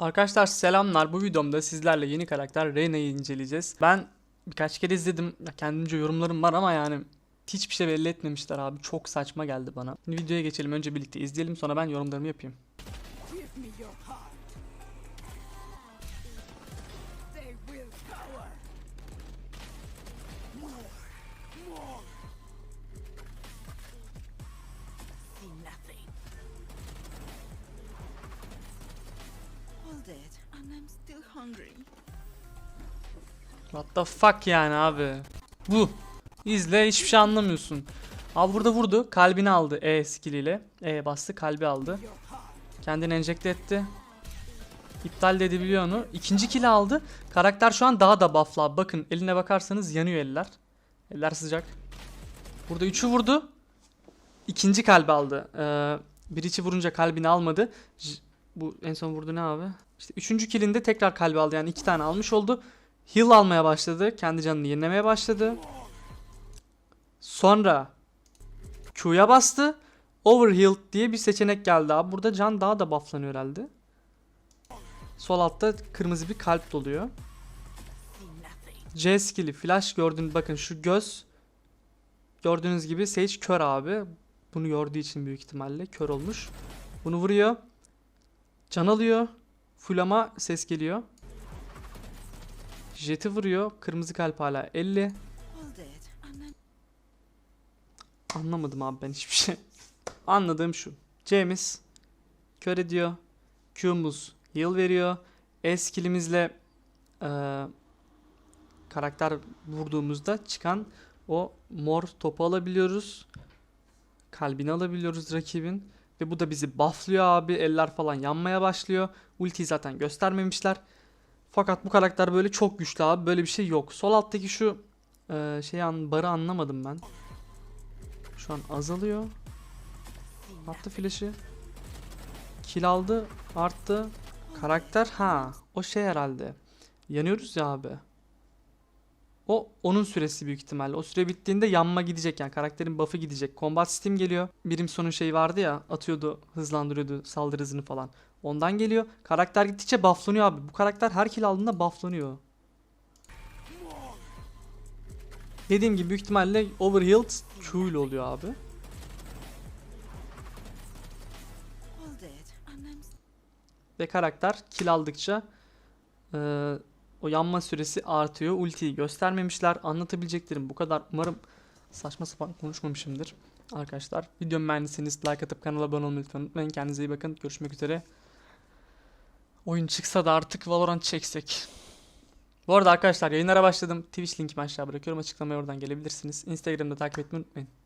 Arkadaşlar selamlar. Bu videomda sizlerle yeni karakter Reyna'yı inceleyeceğiz. Ben birkaç kere izledim. Kendimce yorumlarım var ama yani hiçbir şey belli etmemişler abi. Çok saçma geldi bana. Videoya geçelim. Önce birlikte izleyelim sonra ben yorumlarımı yapayım. Dead, and I'm still hungry. What the fuck yani abi. Bu. İzle hiçbir şey anlamıyorsun. Abi burada vurdu. Kalbini aldı E skilliyle. E bastı kalbi aldı. Kendini enjekte etti. İptal de edebiliyor onu. İkinci kill aldı. Karakter şu an daha da bufflı. Bakın eline bakarsanız yanıyor eller. Eller sıcak. Burada üçü vurdu. İkinci kalbi aldı. Ee, bir içi vurunca kalbini almadı. J- bu en son vurdu ne abi? İşte üçüncü killinde tekrar kalbi aldı. Yani iki tane almış oldu. Heal almaya başladı. Kendi canını yenilemeye başladı. Sonra Q'ya bastı. Overhealed diye bir seçenek geldi abi. Burada can daha da bufflanıyor herhalde. Sol altta kırmızı bir kalp doluyor. C skill'i flash gördüğünüz bakın şu göz gördüğünüz gibi Sage kör abi. Bunu gördüğü için büyük ihtimalle kör olmuş. Bunu vuruyor. Can alıyor. Full ama ses geliyor. Jet'i vuruyor. Kırmızı kalp hala 50. All dead, and I'm Anlamadım abi ben hiçbir şey. Anladığım şu. C'miz kör ediyor. Q'muz heal veriyor. E skillimizle eee, karakter vurduğumuzda çıkan o mor topu alabiliyoruz. Kalbini alabiliyoruz rakibin. Ve bu da bizi bufflıyor abi. Eller falan yanmaya başlıyor. Ultiyi zaten göstermemişler. Fakat bu karakter böyle çok güçlü abi. Böyle bir şey yok. Sol alttaki şu eee şey an, barı anlamadım ben. Şu an azalıyor. Attı flash'ı. Kill aldı. Arttı. Karakter ha. O şey herhalde. Yanıyoruz ya abi. O onun süresi büyük ihtimalle. O süre bittiğinde yanma gidecek yani karakterin buff'ı gidecek. Combat Steam geliyor. Birim sonu şey vardı ya atıyordu hızlandırıyordu saldırı hızını falan. Ondan geliyor. Karakter gittikçe bufflanıyor abi. Bu karakter her kill aldığında bufflanıyor. Dediğim gibi büyük ihtimalle overhealed Q oluyor abi. Ve karakter kill aldıkça eee, o yanma süresi artıyor. Ultiyi göstermemişler. Anlatabileceklerim bu kadar. Umarım saçma sapan konuşmamışımdır. Arkadaşlar videomu beğendiyseniz like atıp kanala abone olmayı lütfen unutmayın. Kendinize iyi bakın. Görüşmek üzere. Oyun çıksa da artık Valorant çeksek. Bu arada arkadaşlar yayınlara başladım. Twitch linkimi aşağı bırakıyorum. Açıklamaya oradan gelebilirsiniz. Instagram'da takip etmeyi unutmayın.